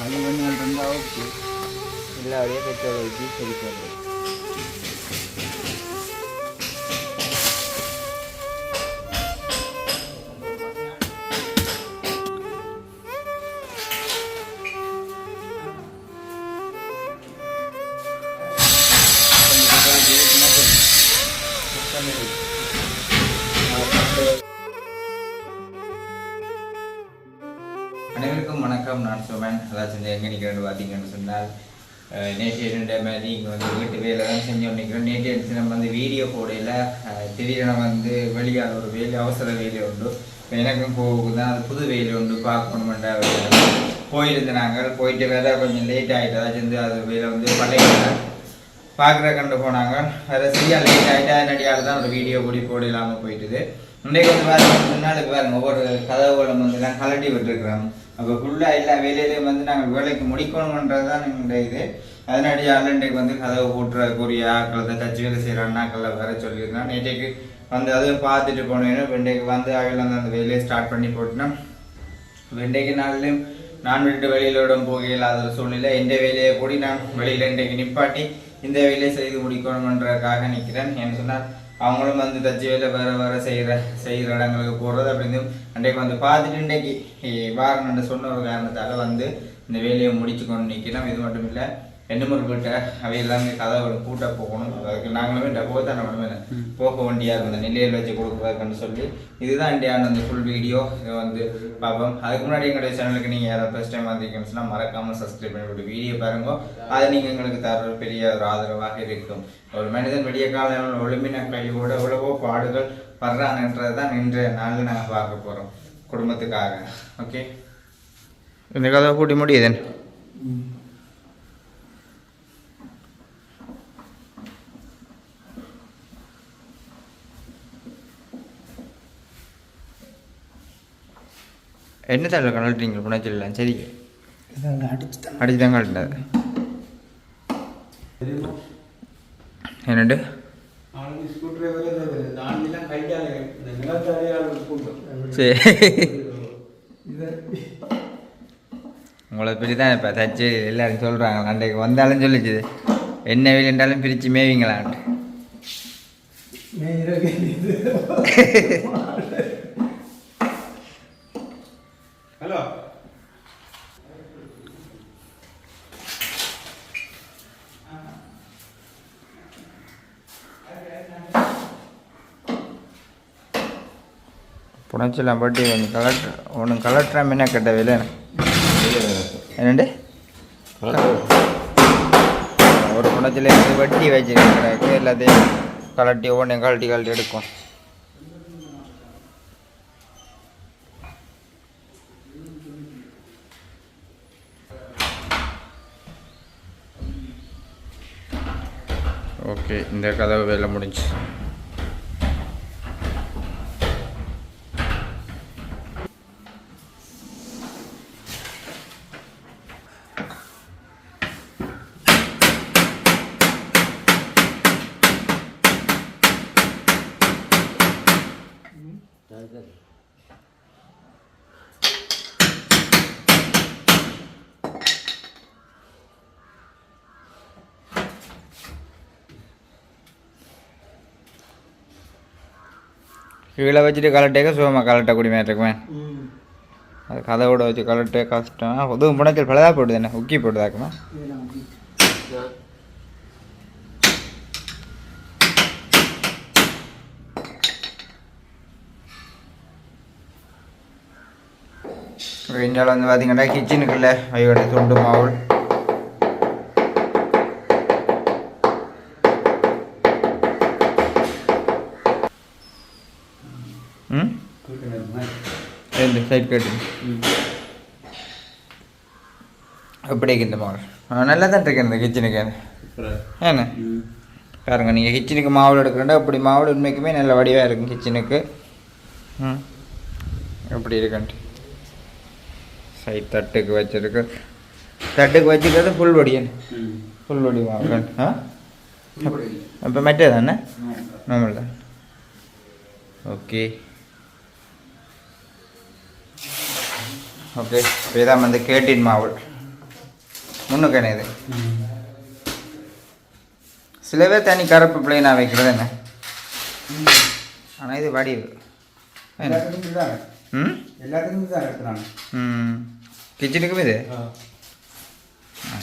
அது மணி நேரம் இருந்தால் ஓகே எல்லாரையும் பெட்ரோல் ஊற்றி சரி பண்ணுறது செஞ்சேன் எங்கே நிற்கிறேன்னு பார்த்தீங்கன்னு சொன்னால் நேற்று இரண்டு மாதிரி இங்கே வந்து வீட்டு வேலை தான் செஞ்சோம் நிற்கிறோம் நேற்று எடுத்து நம்ம வந்து வீடியோ போடையில் திடீரென வந்து வெளியால் ஒரு வேலை அவசர வேலை உண்டு. எனக்கும் போகுது தான் அது புது வேலை உண்டு பார்க்கணுமெண்டா போயிருந்தேன் நாங்கள் போயிட்டு வேலை கொஞ்சம் லேட் ஆகிட்டு சேர்ந்து அது வேலை வந்து பழைய பார்க்குற கண்டு போனாங்க. அதை சரியாக லேட் ஆகிட்டா என்னடியால் தான் ஒரு வீடியோ கூடி போட இல்லாமல் போயிட்டுது. இன்றைக்கு வந்து பாருங்க முன்னாளுக்கு பாருங்க ஒவ்வொரு கதவுகளும் வந்து எல்லாம் கலட்டி விட்டுருக்குறோம். அப்போ ஃபுல்லாக எல்லா வேலையிலையும் வந்து நாங்கள் வேலைக்கு முடிக்கணுன்றது தான் எங்களுடைய இது. அதனாடி இன்றைக்கு வந்து கதவு போட்டுறக்கூடிய ஆக்களை தச்சு வேலை செய்கிற அண்ணாக்களை வேற சொல்லியிருந்தோம். நேற்றைக்கு வந்து அதுவும் பார்த்துட்டு போனேன். இன்றைக்கு வந்து அவையில் வந்து அந்த வேலையை ஸ்டார்ட் பண்ணி போட்டுனா இன்றைக்கு நாள்லையும் நான் விட்டு வெளியில விட போக இல்லாத சூழ்நிலை. இந்த வேலையை கூடி நான் வெளியில் இன்றைக்கு நிப்பாட்டி இந்த வேலையை செய்து முடிக்கணுன்றதுக்காக நிற்கிறேன் என்று சொன்னால் அவங்களும் வந்து தச்சு வேலை வேற வேற செய்கிற செய்கிற இடங்களுக்கு போகிறது அப்படின்னு அன்றைக்கு வந்து பார்த்துட்டு இன்றைக்கு வாரணுன்னு சொன்ன ஒரு காரணத்தால் வந்து இந்த வேலையை முடிச்சு கொண்டு நிற்கணும். இது மட்டும் இல்லை வீட்டை அவை எல்லாமே கதவை பூட்ட போகணும். அதுக்கு நாங்களுமே டப்போ தான் நம்ம போக வேண்டியா இருந்த நிலையில் வச்சு கொடுக்குறதுன்னு சொல்லி இதுதான் இண்டியான அந்த ஃபுல் வீடியோ இதை வந்து பார்ப்போம். அதுக்கு முன்னாடி எங்களுடைய சேனலுக்கு நீங்கள் யாராவது ஃபஸ்ட் டைம் வந்தீங்கன்னு சொன்னால் மறக்காமல் சப்ஸ்கிரைப் பண்ணிவிட்டு வீடியோ பாருங்க. அது நீங்கள் எங்களுக்கு தர பெரிய ஒரு ஆதரவாக இருக்கும். ஒரு மனிதன் விடிய காலம் ஒளிமின கையோட எவ்வளவோ பாடுகள் படுறாங்கன்றது தான் இன்றைய நாளில் நாங்கள் பார்க்க போகிறோம் குடும்பத்துக்காக. ஓகே இந்த கதை கூட்டி முடியுது என்ன தடவை கலட்டுறீங்க புனச்சிடலாம்? சரி. அடிச்சு தான் சரி இது உங்களை பற்றி தான் இப்போ தச்சு எல்லாரும் சொல்கிறாங்க அன்றைக்கு வந்தாலும் சொல்லிச்சு. என்ன வேலைன்றாலும் பிரித்து மேவிங்களான்ட்டு. புனச்சலாம் பட்டி ஒன்று கலெக்டர் ஒன்று கலெக்டரா மீனா கட்ட வேலை? என்னண்டு ஒரு புனச்சில் இருந்து வட்டி வச்சுருக்க எல்லாத்தையும் கலட்டி ஒவ்வொன்றையும் கழட்டி கழட்டி எடுக்கும். ஓகே இந்த கதவு வேலை முடிஞ்சு கீழே வச்சுட்டு கலட்டேக்க சுகமாக இருக்குமே. ம். அது கதவோட வச்சு கலட்டே கஷ்டம். அதுவும் புனச்சல் பலதாக போடுது என்ன? உக்கி இதெல்லாம் இந்தியாவில் வந்து பார்த்தீங்கன்னா கிச்சனுக்குள்ள வையோட துண்டு மாவுள் ம் ரெண்டு சைட் கட்டு எப்படி இருக்கு இந்த மாவு. நல்லா தான் இருக்கு இந்த கிச்சனுக்கு. ஏண்ணே பாருங்க நீங்கள் கிச்சனுக்கு மாவு எடுக்கிறேன்டா அப்படி மாவு உண்மைக்குமே நல்ல வடிவாக இருக்கும் கிச்சனுக்கு. ம். எப்படி இருக்குன்ட்டு. சைட் தட்டுக்கு வச்சிருக்கு. தட்டுக்கு வச்சுக்கிறது ஃபுல் வடியன் ஃபுல் வடி மாவு. ஆ? அப்போ மெட்டே தானே நார்மல் தான். Okay okay. இப்போ இதான் வந்து கேட்டின் மாவு முன்னுக்கணே இது சில பேர் தனி கருப்பு பிளைனாக வைக்கிறது என்ன? ஆனால் இது வடிவு. ம்? ம். கிச்சனுக்கும் இது?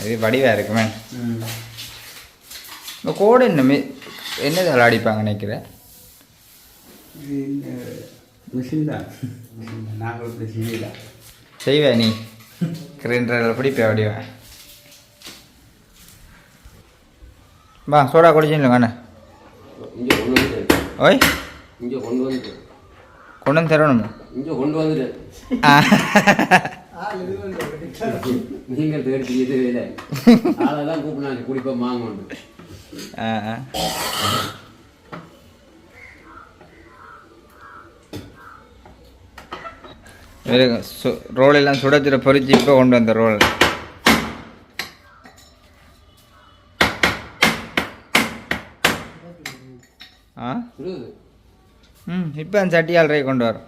இது வடிவாக இருக்குமே இந்த கோடு என்ன மி- அடிப்பாங்க நினைக்கிறேன் மிஷின் தான். நாங்கள் இப்படி செய்வேன் நீ? கிரைண்டரில் பிடிப்பேன் வடிவேன் வா சோடா குடிச்சிடலாம் அண்ணா இங்கே கொண்டு வந்துட்டேன் ஓய். இங்கே கொண்டு வந்துட்டேன் கொண்டு வந்து தரணுமா? இங்கே கொண்டு வந்துட்டேன் ஆ. நீங்கள் தேடி இது இல்லை ஆளெல்லாம் கூப்பிடாங்க குடிப்போம் வாங்கணும் சு- ரோல் எல்லாம் சுட சுட பொரிச்சு இப்போ கொண்டு வந்த ரோல். ஆ? ம் இப்போ அந்த சட்டி ஆல்ரெடி கொண்டு வரோம்.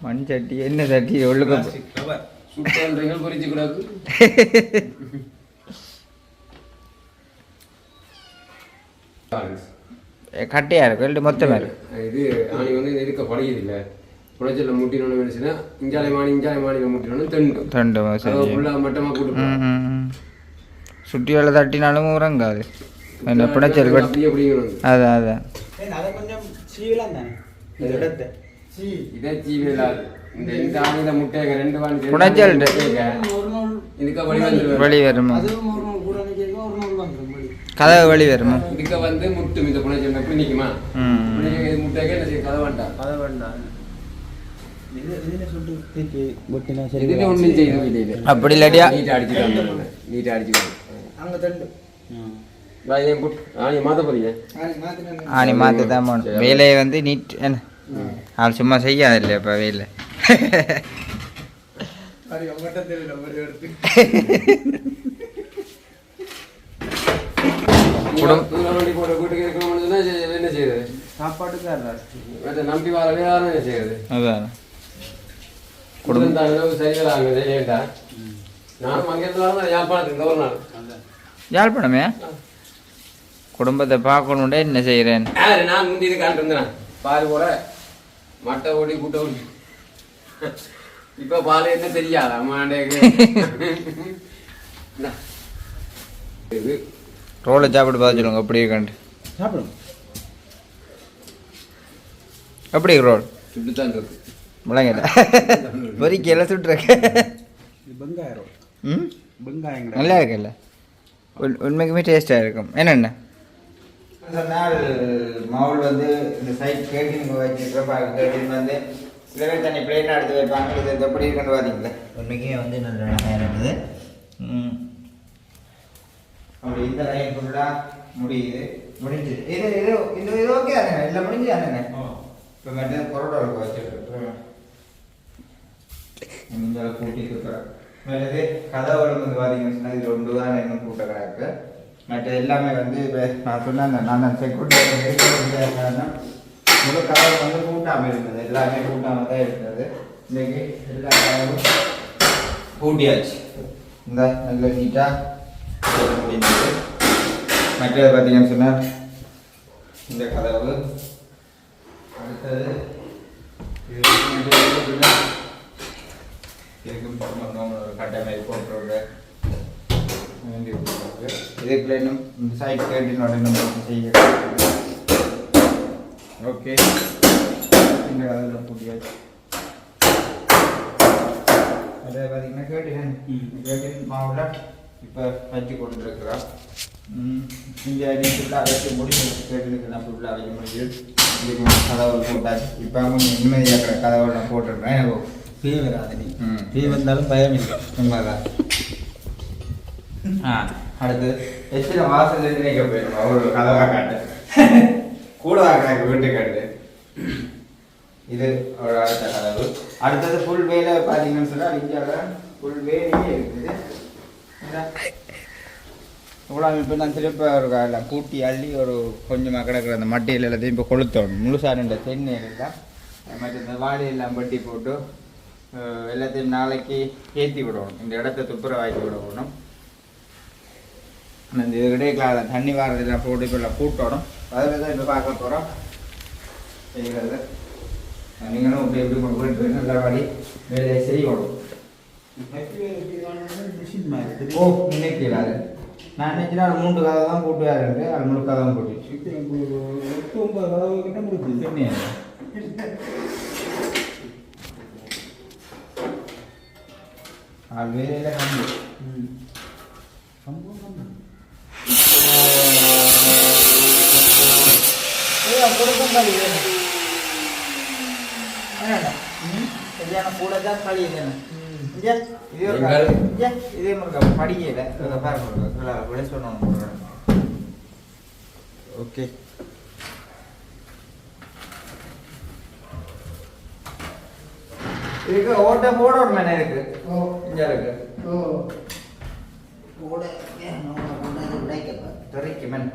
மண் சட்டி என்ன சட்டி? ஒழுக்க கூடாது கட்டையாக இருக்கும் இல்லை மொத்தமாக இருக்கும்? இது ஆணி வந்து இது இருக்க பழகிது இல்லை புழைச்சல முட்டினோன்னு நினைச்சுன்னா இஞ்சாலை மாணி இஞ்சாலை மாணியில் முட்டினோன்னு தெண்டு தண்டு ஃபுல்லாக மட்டமாக போட்டு. சுட்டி வேலை தட்டினாலும் உறங்காது. என்ன பிணைச்சல் வெட் அப்படியே அப்படிங்கணும் அதான் அதான். அதை கொஞ்சம் சீவலாம் தானே? இந்த இடத்தை. சீ. இதே ஜீவியலாது இந்த இந்த ஆணியில் முட்டைங்க ரெண்டு வாணி புனைச்சல் இதுக்கு வெளி வருமா அதுவும் ஒரு நாள் கூட நிற்கிறோம் ஒரு நாள் வந்துடும் மணி கதவு வெளி வருமா? இதுக்கு வந்து முட்டும் இந்த புனைச்சல் எப்படி நிற்குமா ம். இது முட்டைக்கு என்ன செய்யும்? கதை வேண்டாம். அதை வேண்டாம். அப்படி இல்லாட்டியா? நீட்டா அடிச்சுட்டு நீட்டா அடிச்சுட்டு அங்கே தண்டு. ஏன் புட் ஆ நீ மாத்த போறீங்க? ஆணி மாற்ற தான் போகணும். வேலையை வந்து நீட் என்ன? ஆள் சும்மா செய்யாது இல்லை இப்போ வேலை இருக்கணும்னு என்ன செய்யுது சாப்பாட்டுக்கு நம்பி வர வேற என்ன செய்யுது அதான் குடும்பம் தான் சரிவராங்க ஏன்டா நானும் அங்கேருந்து யாழ்ப்பாணத்துக்கு ஒரு நாள் யாழ்ப்பாணமே குடும்பத்தை பார்க்கணுண்டே என்ன செய்கிறேன் நான் முந்தி இது காண்டு இருந்தேன் பால் போட மட்டை ஓடி கூட்ட ஓடி இப்ப பால் என்ன தெரியாது அம்மாண்டேக்கு இது ரோலை சாப்பிட்டு பார்த்து சொல்லுங்க அப்படி இருக்காண்டு சாப்பிடும் எப்படி ரோல் சுட்டுத்தான் இருக்கு. முழங்கல பொறிக்க எல்லாம் சுட்டுருக்கு இது வெங்காயம் ம்? வெங்காயங்க நல்லா இருக்குல்ல. உண் உண்மைக்குமே டேஸ்ட்டாக இருக்கும். என்னென்ன? சொன்னால் மவுல் வந்து இந்த சைட் கேட்டிங் வச்சுருக்கிறப்ப கேட்டிங் வந்து சில பேர் தண்ணி பிளேனாக எடுத்து வைப்பாங்க. இது எப்படி இருக்குன்னு பார்த்தீங்களா உண்மைக்குமே வந்து நல்ல இருக்குது. ம். அப்படி இந்த லைன் ஃபுல்லாக முடியுது. முடிஞ்சுது. இது இது இது இது ஓகே தானே? இல்லை முடிஞ்சு தானே? இப்போ மட்டும் பொரோட்டாவுக்கு வச்சுருக்கேன் இந்த கூட்டி கொடுக்குறேன் மேலே கதவு வந்து பார்த்தீங்கன்னு சொன்னால் இது ரெண்டு தான் இன்னும் கூட்ட கிடக்கு மற்ற எல்லாமே வந்து இப்போ நான் சொன்னேன் நான் அந்த செக்யூரிட்டி காரணம் முழு கதவு வந்து கூட்டாமல் இருந்தது. எல்லாமே கூட்டாமல் தான் இருந்தது. இன்னைக்கு எல்லா கதவும் கூட்டியாச்சு. இந்த நல்ல நீட்டாக முடிஞ்சது மற்றது பார்த்தீங்கன்னு சொன்னால் இந்த கதவு. அடுத்தது நம்ம ஒரு கட்டமைப்பு போட்டுருக்க இதுக்குள்ள இன்னும் சைட் கேட்டினோட நம்ம செய்ய ஓகே இந்த அதில் கூட்டியாச்சு அதே பார்த்தீங்கன்னா கேட்டினேன் கேட்டின் மாவில். இப்போ வச்சு நீ ஃபுல்லாக வச்சு முடிஞ்சு கேட்டினுக்கு நான் ஃபுல்லாக வைக்க முடியுது இதுக்கு கதவு போட்டாச்சு. இப்போ அவங்க நிம்மதியாக கதவை நான் போட்டுடுறேன். பே வராது நீ. பே வந்தாலும் பயம் இல்லை. உண்மைதான் ஆ அடுத்து எத்தனை வாசல் இருந்து நிற்க போயிருமா ஒரு கதவா காட்டு. கூட கணக்கு வீட்டு காட்டு. இது ஒரு அடுத்த கதவு. அடுத்தது ஃபுல் வேலை பார்த்தீங்கன்னு சொன்னால் இந்தியாவில் ஃபுல் வேலையே இருக்குது. இவ்வளோ இப்போ நான் திருப்ப ஒரு எல்லாம் கூட்டி அள்ளி ஒரு கொஞ்சமாக கிடக்குற அந்த மட்டையில் எல்லாத்தையும் இப்போ கொளுத்தணும். முழுசாக ரெண்டு தென்னை மற்ற இந்த வாழையெல்லாம் பட்டி போட்டு எல்லாத்தையும் நாளைக்கு ஏற்றி விடணும். இந்த இடத்த துப்புரவாக்கி விடணும். இந்த இது கிடைக்கல தண்ணி வாரதெல்லாம் போட்டு இப்போ எல்லாம் கூட்டணும். அதில் தான் இப்போ பார்க்க போகிறோம் செய்கிறது. நீங்களும் இப்படி எப்படி போயிட்டு நல்ல வழி வேலையை செய்யணும். ஓ இன்னைக்கு அது நான் நினைக்கிறேன் அது மூன்று கதை தான் கூட்டுவாரு அது முழு கதை தான் ஒரு எட்டு ஒன்பது அளவு கிட்ட முடியுது என்ன? ஆள் வேலையில் கம்மி கொடுக்கும் களி வேணும் கல்யாணம் கூட தான் களி வேணும் இது மாதிரி படிக்கல பாருங்க சொன்னோம் ஓகே. இதுக்கு ஓட்ட போட ஒரு மனை இருக்கு. இங்க இருக்கு. மண்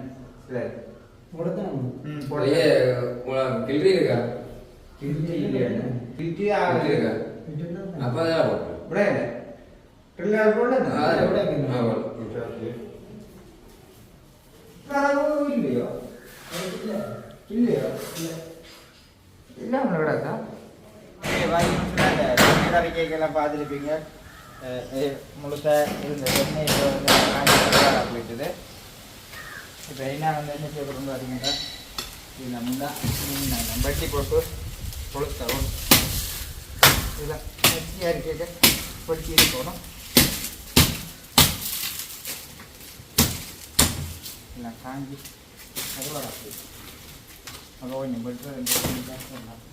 போடையே கிளறி இருக்கா? கிழிச்சி இல்லையா. கிளறி ஆகுது இருக்கா? அப்போ தான் போட்டேன். ഇവിടെ പിള്ളേർ കൊണ്ട് ആ, ഇവിടെ ആ, ഇവിടെ. ഇല്ലയോ ഇല്ലയോ ഇല്ല നമ്മൾ ഇവിടെ എത്താം அறிக்கைக்கெல்லாம் பார்த்துருப்பீங்க முழுக்க இருந்த எண்ணெய் இப்போ வந்து காஞ்சி கலராக போயிட்டுது இப்போ என்ன வந்து என்ன செய்ய போகிறோம்னு பார்த்தீங்கன்னா இது நம்ம தான் பட்டி போட்டு கொளுத்தரும் இதெல்லாம் பச்சையாக இருக்க பொடிச்சு இருக்கணும் எல்லாம் காஞ்சி கருவாடா அங்கே கொஞ்சம் பெட்ரோல் ரெண்டு கொஞ்சம் ஜாஸ்தி பண்ணலாம்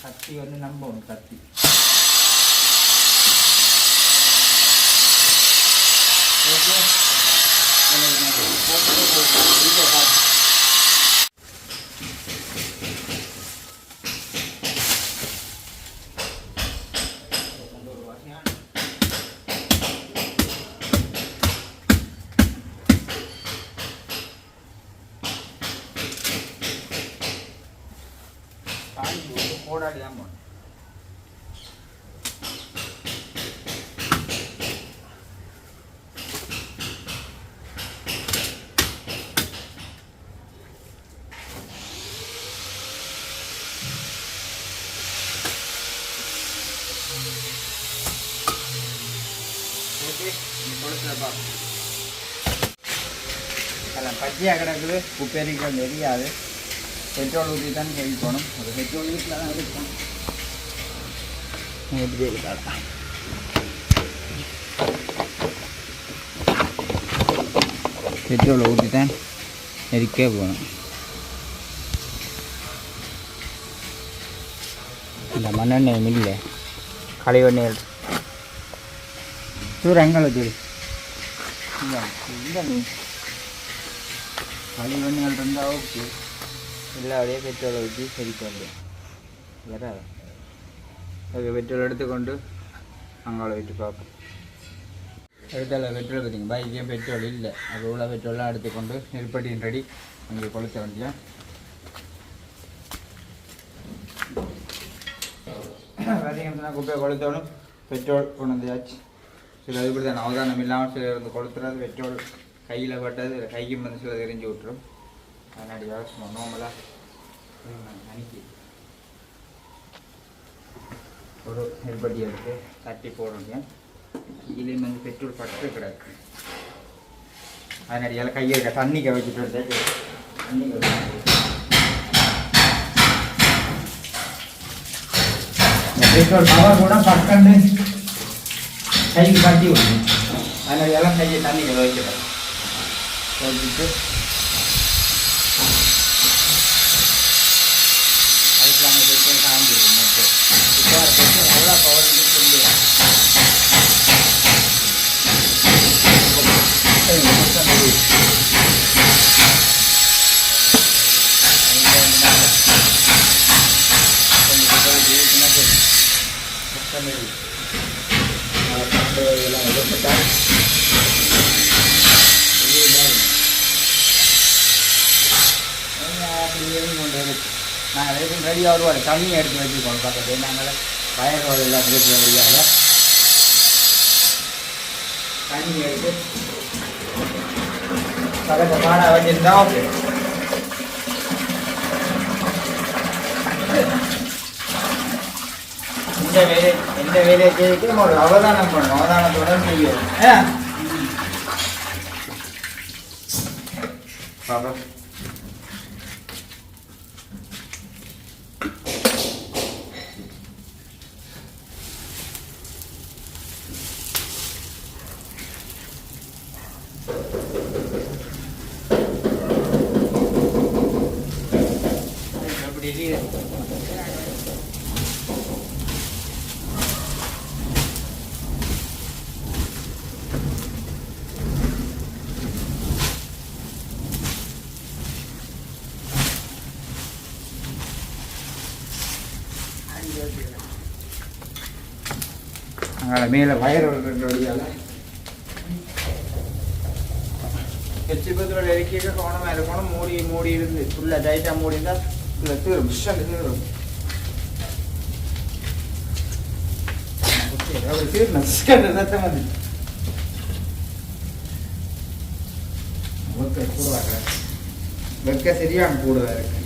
கத்தி வந்து நம்ப ஒன்று கத்தி ஓகே போடாடி ஓகே கொடுத்துருப்பா அதெல்லாம் பச்சையாக கிடக்குது. குப்பேரிகள் தெரியாது பெட்ரோல் ஊற்றி தான் கழிக்கணும் அது பெட்ரோல் வீட்டில் தான் இருக்கும். எப்படி இருக்காடா பெட்ரோலை ஊற்றி தான் எரிக்க போகணும். இந்த மண்ணெண்ணெய் மில்ல கழிவெண்ணெய் தூரங்கள் தூரி இந்த கழிவெண்ணெய் இருந்தால் ஓகே எல்லாரையும் பெட்ரோலை ஊற்றி சரிக்க முடியும் வராது ஓகே பெட்ரோல் எடுத்துக்கொண்டு அங்காள விட்டு பார்ப்போம் எடுத்தால பெட்ரோல் பார்த்தீங்க பைக்கையும் பெட்ரோல் இல்லை அது உள்ள பெட்ரோல்லாம் எடுத்துக்கொண்டு நெருப்பட்டியின் ரெடி அங்கே கொளுத்த வேண்டியா பார்த்தீங்கன்னா குப்பையை கொளுத்தணும் பெட்ரோல் கொண்டு வந்தாச்சு சில இப்படி தான் அவதானம் இல்லாமல் சில இருந்து கொளுத்துறது பெட்ரோல் கையில் பட்டது கைக்கும் வந்து சில எரிஞ்சு விட்டுரும். அதனாடி யோசனை நோமலாக அனுப்பி ஒரு நெல்பட்டி எடுத்து தட்டி போடுறீங்க கீழே வந்து பெட்ரோல் பட்டு கிடக்கு. அதனாடி எல்லாம் கையை இருக்க தண்ணிக்க வச்சுட்டு வந்து தண்ணி பெட்ரோல் பவர் கூட பக்கண்டு கைக்கு கட்டி விடணும் அதனால எல்லாம் கையை தண்ணியில் வைக்கிறேன் வச்சுட்டு அதுக்கு நாங்கள் பெட்ரோல் காஞ்சிடும் மட்டும் இப்போ பெட்ரோல் எவ்வளோ பவர் சொல்லி ஒரு வருவார் தண்ணி எடுத்து வச்சுக்கோங்க பக்கத்து நாங்கள் வயரோடு எல்லாம் இருக்கிற முடியாத தண்ணி எடுத்து பக்கத்தில் காண வச்சிருந்தா ஓகே. இந்த வேலை இந்த வேலையை செய்து ஒரு அவதானம் பண்ணணும். அவதானத்துடன் செய்யும் ஏன் பாப்பா அப்படி இல்லையே அங்கே மேலே வயர் வழியால். எச்சிபத்தோட இறக்கிய கோணமாக இருக்கணும் மூடி மூடி இருந்து ஃபுல்லாக டைட்டாக மூடி இருந்தால் இல்லை தீரும் விஷயம் தீரும் அவர் தீரணும் சத்தம் வந்து. வெக்க சரியான கூடுவா இருக்கு.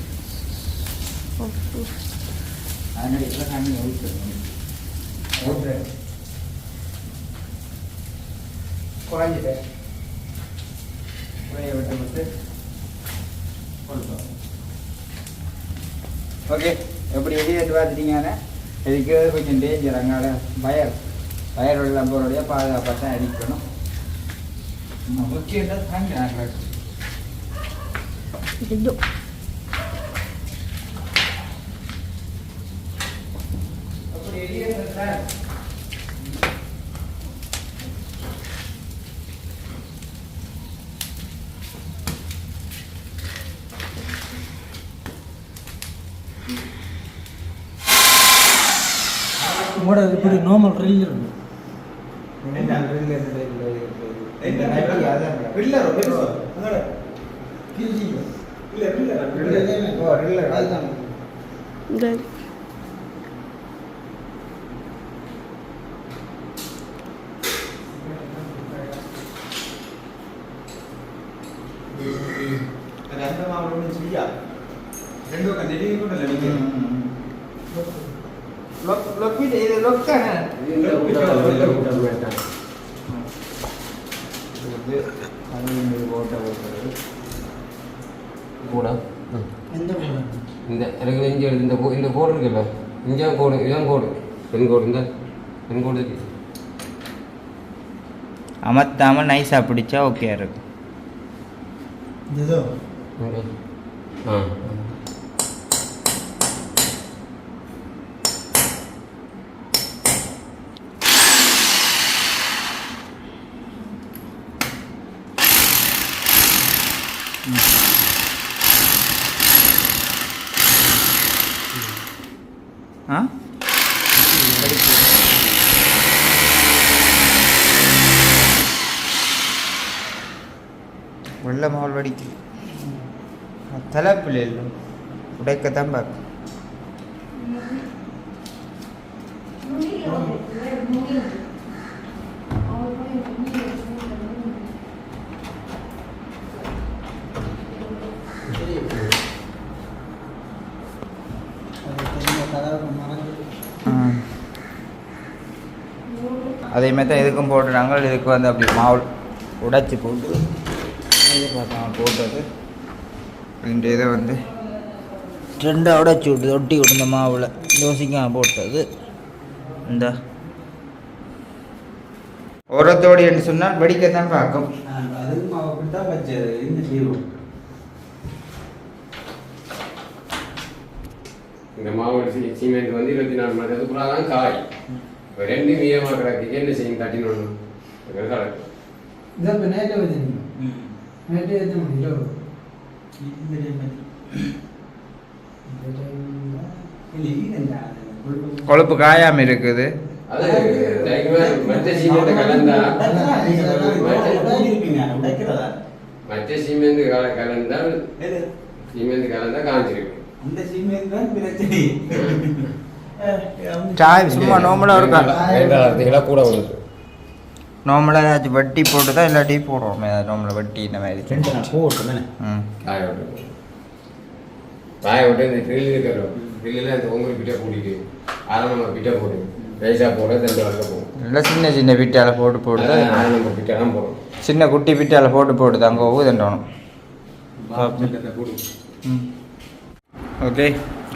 அதனால எல்லா தண்ணி ஊற்றுறேன் ஊற்றுறேன் குறைய விட்டு விட்டு கொடுப்போம் ஓகே எப்படி எடிட்டு பார்த்துட்டீங்கன்னா இதுக்கு கொஞ்சம் டேஞ்சர் அங்கால பயர். பயர் உள்ள பாதுகாப்பாக தான் அடிக்கணும் முக்கியம் தாங்க நாங்கள் ஐயோ அப்படி எரியுது சார் உங்களோட இப்படி நார்மல் ட்ரில் இருக்கும் இந்த இது கூட இந்த எனக்கு இங்கே இந்த கோ- இந்த கோடு இருக்குல்ல இங்கே கோடு இதான் கோடு பெண் கோடு இந்த பெண் கோடு இருக்கு அமர்த்தாமல் நைஸாக பிடிச்சா ஓகே இருக்கும். இதோ இங்கே. ஆ ஆ வெள்ள மாவல் வடிக்கு. தலைப்பில் இல்லை. உடைக்கத்தான் பார்க்க அதே மாதிரி தான் இதுக்கும் போட்டுறாங்க இதுக்கு வந்து அப்படி மாவு உடைச்சி போட்டு இது போட்டது. இந்த இதை வந்து ரெண்டாக உடைச்சி விட்டு ஒட்டி விட்டு இந்த மாவில் யோசிக்காம போட்டது. இந்த. உரத்தோடு என்று சொன்னால் வெடிக்கத்தான் பார்க்கும். இந்த மாவு சிமெண்ட் வந்து இருபத்தி நாலு மணி நேரத்துக்குள்ள தான் காய். இப்போ ரெண்டு மீதமாக கிடக்கு. என்ன செய்யும்? தட்டினோன்னு. கிடக்கு இதை இப்போ நேற்று வச்சுருந்தீங்க நேற்று எத்தனை மணி இரவு இந்த டைம் கொழுப்பு காயாமல் இருக்குது மற்ற சிமெண்ட் கலந்தா உடைக்கிறதா மற்ற சிமெண்ட் கல கலந்தால் சிமெண்ட் கலந்தா தான் பிரச்சனை சாய் சும்மா நார்மலாக இருக்கா கூட வருது நார்மலாக ஏதாச்சும் வட்டி போட்டு தான் இல்லாட்டி போடுவோம் நார்மலாக வட்டி இந்த மாதிரி போட்டு ம். காய விட்டு காய விட்டு இந்த கிரில் இருக்கிறோம் கிரில்லில் இந்த உங்களுக்கு பிட்டை கூட்டிட்டு அரை நம்பர் பிட்டை போடு. ரைஸாக போட ரெண்டு வரல போகும் இல்லை சின்ன சின்ன பிட்டால போட்டு போட்டு தான் அரை நம்பர் பிட்டை தான் போடும். சின்ன குட்டி பிட்டால போட்டு போட்டு அங்கே ஊதண்டணும் ஓகே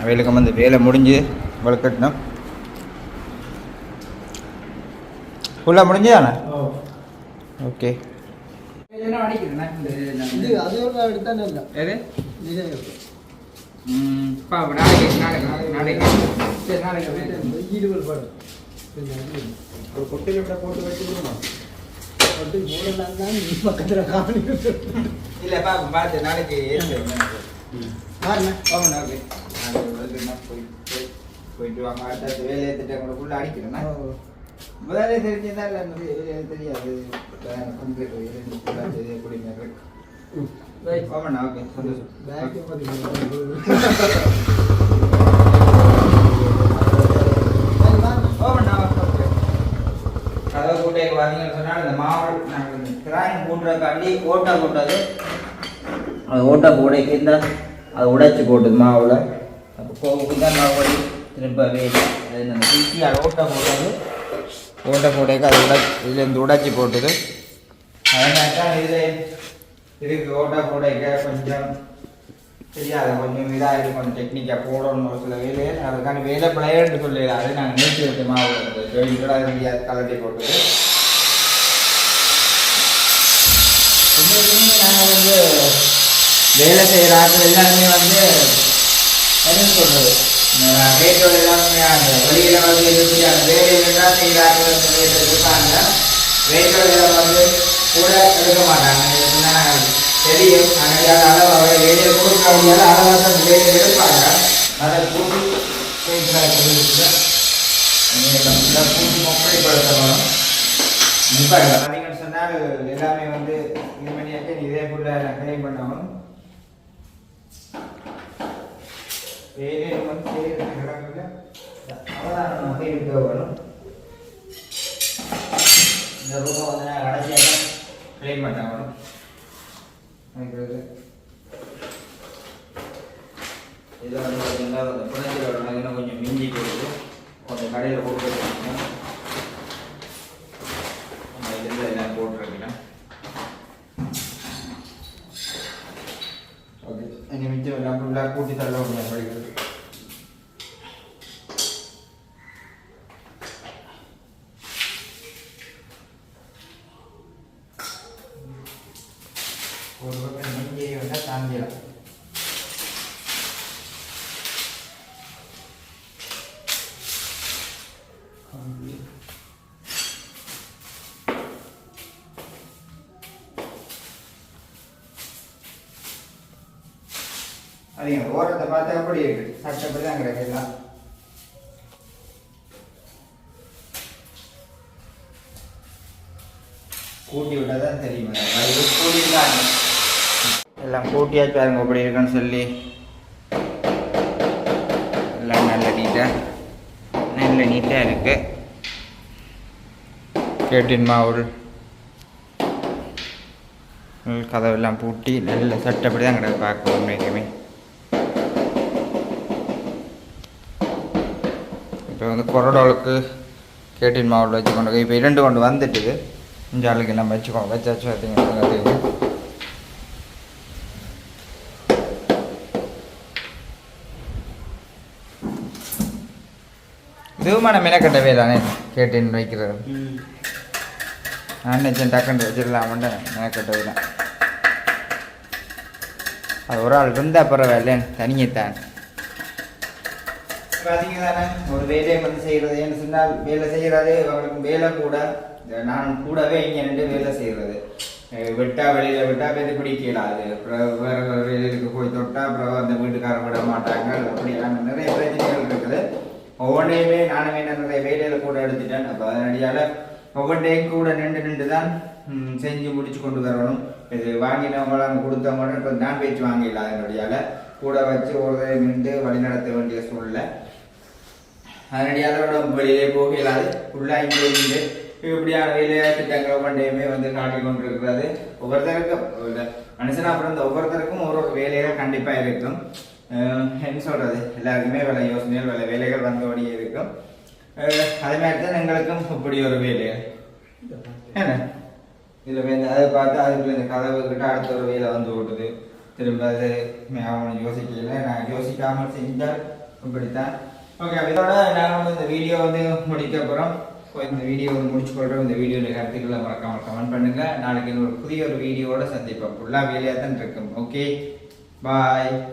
அவைகளுக்கு வந்து வேலை முடிஞ்சு வளர்க்கட்டணும் ஃபுல்லாக முடிஞ்சுதானே? ஓகே இது அது ஒரு எடுத்தா நல்லா. எது? இது. ம் பா நாளைக்கு நாளைக்கு நாளைக்கு. சரி நாளைக்கு. ஈடுபல் பாடு ஒரு கொட்டையில விட போட்டு வச்சுக்கணும்? அப்படி போடலாம் தான் நீ பக்கத்தில் காணி இல்லை பா பார்த்து நாளைக்கு போயிட்டு வாங்க அடுத்த வேலையை திட்டங்களுக்குள்ள அடிக்கிறேன்னா. தெரிஞ்சதா இல்லை எனக்கு தெரியாது. குடிமையாக ஓகே கதவு கூட்டைக்கு பார்த்தீங்கன்னு சொன்னால் இந்த மாவு நாங்கள் கிராயின் போட்டுறதுக்காண்டி ஓட்டா போட்டது. அது ஓட்டா போடைக்கு இந்த அது உடைச்சி போட்டது மாவில். அப்போ கோவுக்கு தான் மாவு ஓடி திரும்பவே இல்லை அது நம்ம ஓட்டா போட்டது. ஓட்டை போட்டேக்கு அது உடை இதுலேருந்து உடைச்சி போட்டுது அதனால தான் இது இதுக்கு ஓட்டா போடைக்க கொஞ்சம் தெரியாது கொஞ்சம் இதாக இருக்கும் கொஞ்சம் டெக்னிக்காக போடணும் ஒரு சில வேலையை அதுக்கான வேலை பிள்ளையர்னு சொல்லி அதை நாங்கள் நேற்று வச்ச மாவு ஜோயின்டடாக முடியாது கலட்டி போட்டது நாங்கள் வந்து வேலை செய்கிற ஆட்கள் எல்லாருமே வந்து என்ன சொல்கிறது ரேட்டோட எல்லாமே அந்த வெளியில் வந்து இருக்கு அந்த வேலையில் தான் வந்து எல்லாம் வந்து கூட எடுக்க மாட்டாங்க. இது சொன்னா தெரியும். ஆனால் அளவு அவரை வேலையை கொடுக்க முடியாத அளவாக தான் வேலையை எடுப்பாங்க. அதை கூட்டி கூட்டி முறைப்படுத்தணும் இப்போ சொன்னால் எல்லாமே வந்து இது பண்ணியாச்சு இதே போல் கிளைம் பண்ணணும் வேலையை வந்து செய்யறது அவதானம் இருக்க வேணும் இந்த ரூமை வந்து நான் கடைசியாக இதில் வந்து பார்த்தீங்கன்னா அந்த இன்னும் கொஞ்சம் மிஞ்சி போகுது கொஞ்சம் கடையில் கொடுத்துருக்கீங்க நம்ம இதில் எல்லாம் ஓகே இனி மிச்சம் எல்லாம் ஃபுல்லாக கூட்டி தள்ள முடியாது படிக்கிறது ஒரு பக்கம் மிஞ்சி வந்தால் தாங்கிடலாம் அதிக ஓரத்தை பார்த்தா அப்படி இருக்கு. சட்டப்படி தான் கிடக்கு எல்லாம். கூட்டி விட்டா தான் தெரியும். அது கூட்டி தான். எல்லாம் கூட்டியாச்சு பாருங்க அப்படி இருக்குன்னு சொல்லி. நீட்டாக இருக்கு. கேட்டின் மாவுள் கதவெல்லாம் பூட்டி நல்ல சட்டப்படி தான் கிடக்கு பார்க்க உண்மைக்குமே இப்போ வந்து கொரடோளுக்கு கேட்டின் மாவுள் வச்சு கொண்டு இப்போ இரண்டு கொண்டு வந்துட்டுது. இந்த ஆளுக்கு எல்லாம் வச்சுக்கோங்க வச்சாச்சு பார்த்தீங்கன்னா இதுவுமான மெனக்கட்டவே தானே கேட்டின் வைக்கிறது. நான் நினச்சேன் டக்குன்னு வச்சிடலாமன்ட்டு மெனக்கட்டவே தான். அது ஒரு ஆள் இருந்தால் பரவாயில்ல தனியத்தான். பார்த்தீங்க தானே ஒரு வேலையை வந்து செய்கிறது ஏன்னு சொன்னால் வேலை செய்கிறது அவங்களுக்கு வேலை கூட. நான் கூடவே இங்கே நின்று வேலை செய்கிறது விட்டா வெளியில் விட்டா பேர் பிடிக்கலாது அப்புறம் வேற வேற வேலைக்கு போய் தொட்டா அப்புறம் அந்த வீட்டுக்காரன் விட மாட்டாங்க. அப்படியான நிறைய பிரச்சனைகள் இருக்குது. ஒவ்வொன்றையுமே நானும் என்னுடைய வேலையில் கூட எடுத்துட்டேன். அப்போ அதனடியால் ஒவ்வொன்றையும் கூட நின்று நின்று தான் செஞ்சு முடிச்சு கொண்டு வரணும். இது வாங்கினவங்களாம் கொடுத்தவங்களும் இப்போ நான் பேச்சு வாங்கிடலாம் அதனுடையால. கூட வச்சு ஒரு நின்று வழிநடத்த வேண்டிய சூழ்நிலை. அதனடியால் வெளியே போக இல்லாது ஃபுல்லாக இங்கே இருந்து இப்படியான வேலையா திட்டங்கள் ஒவ்வொன்றையுமே வந்து காட்டி கொண்டிருக்கிறது. ஒவ்வொருத்தருக்கும் ஒரு மனுஷனா பிறந்த ஒவ்வொருத்தருக்கும் ஒரு ஒரு வேலைகள் கண்டிப்பாக இருக்கும். என்ன சொல்கிறது எல்லாருக்குமே வேலை யோசனைகள் வேலை வேலைகள் வந்தபடியே இருக்கும் அதே மாதிரி தான் எங்களுக்கும் இப்படி ஒரு வேலை என்ன இதில் வந்து அதை பார்த்து அதுக்குள்ள இந்த கதவு கிட்ட அடுத்த ஒரு வேலை வந்து ஓட்டுது திரும்ப அது அவனை யோசிக்கல நான் யோசிக்காமல் செஞ்சால் இப்படித்தான் ஓகே இதோட நாங்கள் வந்து இந்த வீடியோ வந்து முடிக்க போகிறோம் இந்த வீடியோ வந்து முடிச்சு கொள்கிறோம் இந்த வீடியோவில் கருத்துக்களை மறக்காம கமெண்ட் பண்ணுங்க நாளைக்கு இன்னொரு புதிய ஒரு வீடியோவோட சந்திப்போம் ஃபுல்லாக வேலையாக தான் இருக்கும் ஓகே பாய்